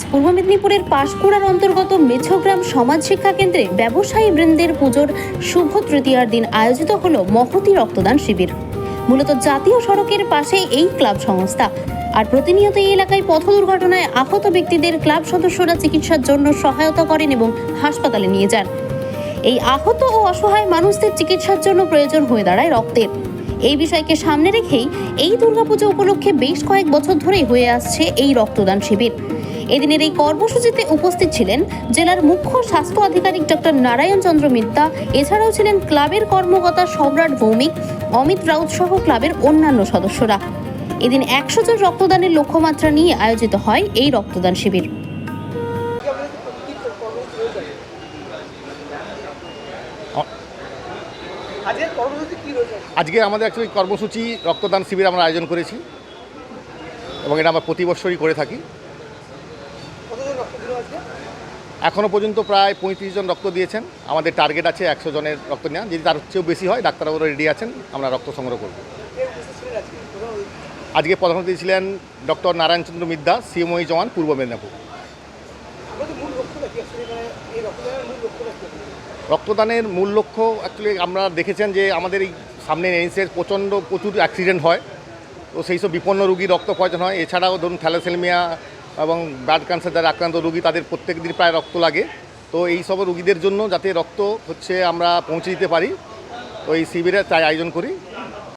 দুর্গাপুরের পাশকুড়ার অন্তর্গত মেছগ্রাম সমাজ শিক্ষা কেন্দ্রে ব্যবসায়ী বৃন্দের পুজোর শুভ তৃতীয়ার দিন আয়োজিত হলো মহতি রক্তদান শিবির। মূলত জাতীয় সড়কের পাশে এই ক্লাব সংস্থা। আর প্রতিনিয়ত এই এলাকায় পথ দুর্ঘটনায় আহত ব্যক্তিদের ক্লাব সদস্যরা চিকিৎসার জন্য সহায়তা করেন এবং হাসপাতালে নিয়ে যান। এই আহত ও অসহায় মানুষদের চিকিৎসার জন্য প্রয়োজন হয়ে দাঁড়ায় রক্তের। এই বিষয়কে সামনে রেখেই এই দুর্গাপুজো উপলক্ষে বেশ কয়েক বছর ধরেই হয়ে আসছে এই রক্তদান শিবির। এদিনের এই কর্মসূচিতে উপস্থিত ছিলেন জেলার মুখ্য স্বাস্থ্য আধিকারিক ডক্টর নারায়ণ চন্দ্র মিত্তা এছাড়াও ছিলেন ক্লাবের কর্মকর্তা সম্রাট ভৌমিক অমিত রাউত সহ ক্লাবের অন্যান্য সদস্যরা। এদিন একশো জন রক্তদানের লক্ষ্যমাত্রা নিয়ে আয়োজিত হয় এই রক্তদান শিবির। আজকে আমাদের অ্যাকচুয়ালি কর্মসূচি রক্তদান শিবির আমরা আয়োজন করেছি এবং এটা আমরা প্রতি বছরই করে থাকি কতজন রক্ত দিল আজকে এখনও পর্যন্ত প্রায় পঁয়ত্রিশ জন রক্ত দিয়েছেন। আমাদের টার্গেট আছে একশো জনের রক্ত নেওয়া। যদি তার চেয়েও বেশি হয় ডাক্তারবাবুরা রেডি আছেন আমরা রক্ত সংগ্রহ করব। আজকে? কোথাও আজকে প্রধান অতিথি ছিলেন ডক্টর নারায়ণচন্দ্র মিদ্যা সিএমওই জওয়ান পূর্ব মেদিনীপুর। রক্তদানের মূল লক্ষ্য অ্যাকচুয়ালি আমরা দেখেছেন যে আমাদের এই সামনে এনএসের প্রচণ্ড প্রচুর অ্যাক্সিডেন্ট হয়। তো সেই সব বিপন্ন রুগী রক্ত প্রয়োজন হয়। এছাড়াও ধরুন থ্যালাসেলমিয়া এবং ব্লাড ক্যান্সার যারা আক্রান্ত রুগী, তাদের প্রত্যেক দিন প্রায় রক্ত লাগে। তো এই সব রুগীদের জন্য যাতে রক্ত হচ্ছে আমরা পৌঁছে দিতে পারি ওই এই শিবিরে তাই আয়োজন করি।